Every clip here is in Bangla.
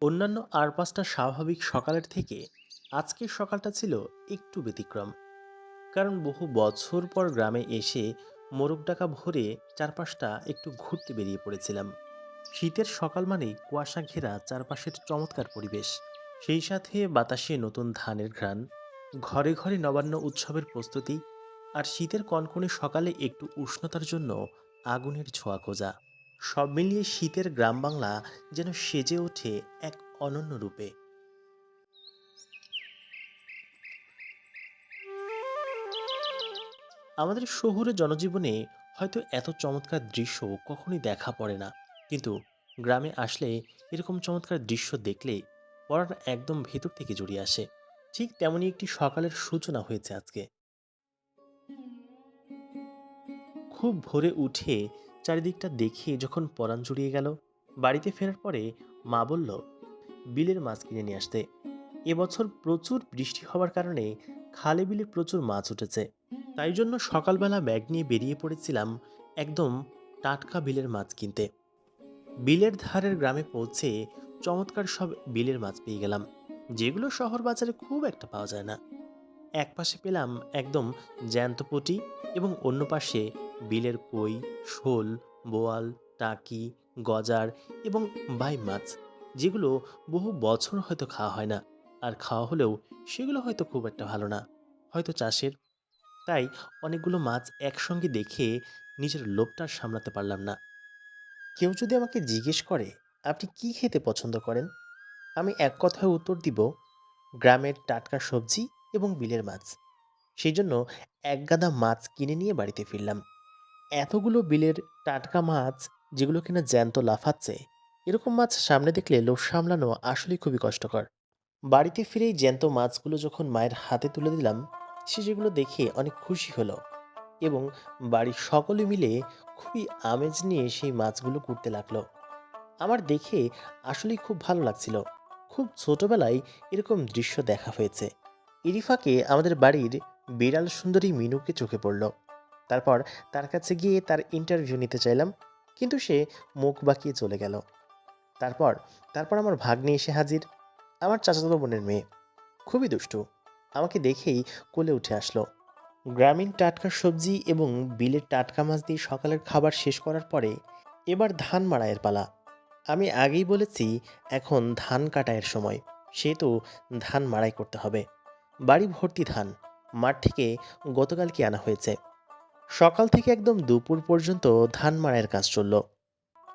অন্যান্য আর পাঁচটা স্বাভাবিক সকালের থেকে আজকের সকালটা ছিল একটু ব্যতিক্রম। কারণ বহু বছর পর গ্রামে এসে মোরগ ডাকা ভরে চারপাশটা একটু ঘুরতে বেরিয়ে পড়েছিলাম। শীতের সকাল মানেই কুয়াশা ঘেরা চারপাশের চমৎকার পরিবেশ। সেই সাথে বাতাসে নতুন ধানের ঘ্রাণ, ঘরে ঘরে নবান্ন উৎসবের প্রস্তুতি আর শীতের কনকনে সকালে একটু উষ্ণতার জন্য আগুনের ছোঁয়া খোঁজা। সব মিলিয়ে শীতের গ্রাম বাংলা যেন সেজে ওঠে এক অনন্য রূপে। আমাদের শহুরে জনজীবনে হয়তো এত চমৎকার দৃশ্য কখনোই দেখা পড়ে না, কিন্তু গ্রামে আসলে এরকম চমৎকার দৃশ্য দেখলে পড়াটা একদম ভেতর থেকে জড়িয়ে আসে। ঠিক তেমনই একটি সকালের সূচনা হয়েছে আজকে। খুব ভোরে উঠে চারিদিকটা দেখে যখন পরাণ জুড়িয়ে গেল, বাড়িতে ফেরার পরে মা বলল, বিলের মাছ কিনে নিয়ে আসতে। এবছর প্রচুর বৃষ্টি হওয়ার কারণে খালে বিলে প্রচুর মাছ উঠেছে। তাই জন্য সকালবেলা ব্যাগ নিয়ে বেরিয়ে পড়েছিলাম একদম টাটকা বিলের মাছ কিনতে। বিলের ধারের গ্রামে পৌঁছে চমৎকার সব বিলের মাছ পেয়ে গেলাম, যেগুলো শহর বাজারে খুব একটা পাওয়া যায় না। এক পাশে পেলাম একদম জ্যান্ত পুঁটি এবং অন্য পাশে বিলের কই, শোল, বোয়াল, টাকি, গজার এবং বাই মাছ, যেগুলো বহু বছর হয়তো খাওয়া হয় না। আর খাওয়া হলেও সেগুলো হয়তো খুব একটা ভালো না, হয়তো চাষের। তাই অনেকগুলো মাছ একসঙ্গে দেখে নিজের লোভটা সামলাতে পারলাম না। কেউ যদি আমাকে জিজ্ঞেস করে, আপনি কি খেতে পছন্দ করেন? আমি এক কথায় উত্তর দিব, গ্রামের টাটকা সবজি এবং বিলের মাছ। সেই জন্য এক গাদা মাছ কিনে নিয়ে বাড়িতে ফিরলাম। এতগুলো বিলের টাটকা মাছ যেগুলো কিনা জ্যান্ত লাফাচ্ছে, এরকম মাছ সামনে দেখলে লোভ সামলানো আসলেই খুবই কষ্টকর। বাড়িতে ফিরেই জ্যান্ত মাছগুলো যখন মায়ের হাতে তুলে দিলাম, সে সেগুলো দেখে অনেক খুশি হলো এবং বাড়ির সকলে মিলে খুবই আমেজ নিয়ে সেই মাছগুলো কুটতে লাগল। আমার দেখে আসলেই খুব ভালো লাগছিল। খুব ছোটবেলায় এরকম দৃশ্য দেখা হয়েছে। ইরিফাকে আমাদের বাড়ির বিড়াল সুন্দরী মিনুকে চোখে পড়ল। তারপর তার কাছে গিয়ে তার ইন্টারভিউ নিতে চাইলাম, কিন্তু সে মুখ বাঁকিয়ে চলে গেল। তারপর তারপর আমার ভাগ্নে এসে হাজির। আমার চাচাতো বোনের মেয়ে। খুবই দুষ্টু। আমাকে দেখেই কোলে উঠে আসলো। গ্রামীণ টাটকা সবজি এবং বিলের টাটকা মাছ দিয়ে সকালের খাবার শেষ করার পরে এবার ধান মাড়াইয়ের পালা। আমি আগেই বলেছি, এখন ধান কাটায়ের সময়। সেহেতু ধান মাড়াই করতে হবে। বাড়ি ভর্তি ধান। মাঠ থেকে গতকালকে আনা হয়েছে। সকাল থেকে একদম দুপুর পর্যন্ত ধান মাড়াইয়ের কাজ চলল।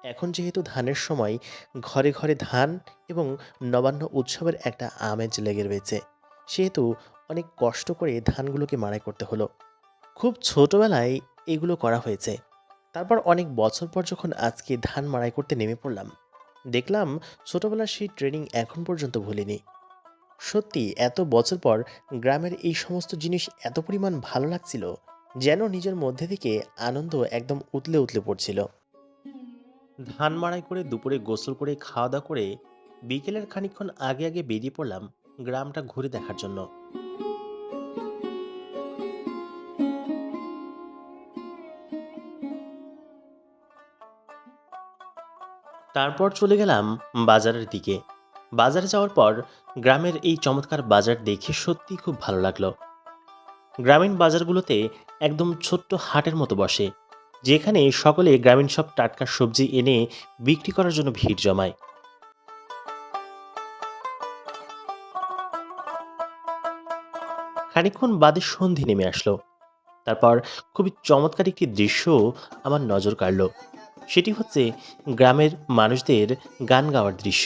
এখন যেহেতু ধানের সময়, ঘরে ঘরে ধান এবং নবান্ন উৎসবের একটা আমেজ লেগে রয়েছে, সেহেতু অনেক কষ্ট করে ধানগুলোকে মাড়াই করতে হলো। খুব ছোটবেলায় এগুলো করা হয়েছে। তারপর অনেক বছর পর যখন আজকে ধান মাড়াই করতে নেমে পড়লাম, দেখলাম ছোটবেলার সেই ট্রেনিং এখন পর্যন্ত ভুলিনি। সত্যি, এত বছর পর গ্রামের এই সমস্ত জিনিস এত পরিমাণ ভালো লাগছিল, যেন নিজের মধ্যে থেকে আনন্দ একদম উতলে উতলে পড়ছিল। ধান মাড়াই করে দুপুরে গোসল করে খাওয়া দাওয়া করে বিকেলের খানিকক্ষণ আগে আগে বেরিয়ে পড়লাম গ্রামটা ঘুরে দেখার জন্য। তারপর চলে গেলাম বাজারের দিকে। বাজারে যাওয়ার পর গ্রামের এই চমৎকার বাজার দেখে সত্যি খুব ভালো লাগল। গ্রামীণ বাজারগুলোতে একদম ছোট্ট হাটের মতো বসে, যেখানে সকলে গ্রামীণ সব টাটকা সবজি এনে বিক্রি করার জন্য ভিড় জমায়। খানিকক্ষণ বাদে সন্ধে নেমে আসলো। তারপর খুবই চমৎকার একটি দৃশ্য আমার নজর কাড়ল। সেটি হচ্ছে গ্রামের মানুষদের গান গাওয়ার দৃশ্য।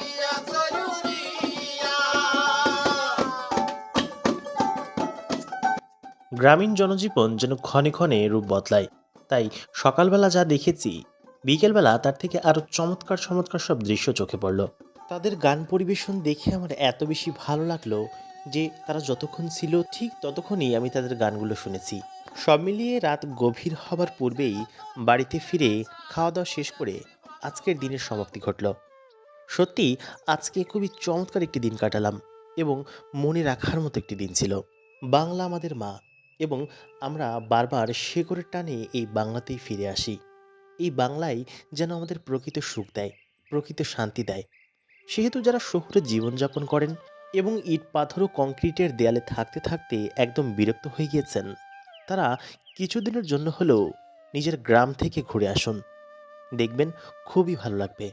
গিয়াছ ইউরিয়া? গ্রামীণ জনজীবন যেন ক্ষণে ক্ষণে রূপ বদলায়। তাই সকালবেলা যা দেখেছি বিকেলবেলা তার থেকে আরও চমৎকার চমৎকার সব দৃশ্য চোখে পড়ল। তাদের গান পরিবেশন দেখে আমার এত বেশি ভালো লাগল যে তারা যতক্ষণ ছিল ঠিক ততক্ষণই আমি তাদের গানগুলো শুনেছি। সব মিলিয়ে রাত গভীর হবার পূর্বেই বাড়িতে ফিরে খাওয়া দাওয়া শেষ করে আজকের দিনের সমাপ্তি ঘটল। সত্যি, আজকে খুবই চমৎকার একটি দিন কাটালাম এবং মনে রাখার মতো একটি দিন ছিল। বাংলা আমাদের মা এবং আমরা বারবার শেকড়ের টানে এই বাংলাতেই ফিরে আসি। এই বাংলাই যেন আমাদের প্রকৃত সুখ দেয়, প্রকৃত শান্তি দেয়। সেহেতু যারা শহুরে জীবনযাপন করেন এবং ইট, পাথর ও কংক্রিটের দেয়ালে থাকতে থাকতে একদম বিরক্ত হয়ে গিয়েছেন, তারা কিছুদিনের জন্য হলেও নিজের গ্রাম থেকে ঘুরে আসুন। দেখবেন খুবই ভালো লাগবে।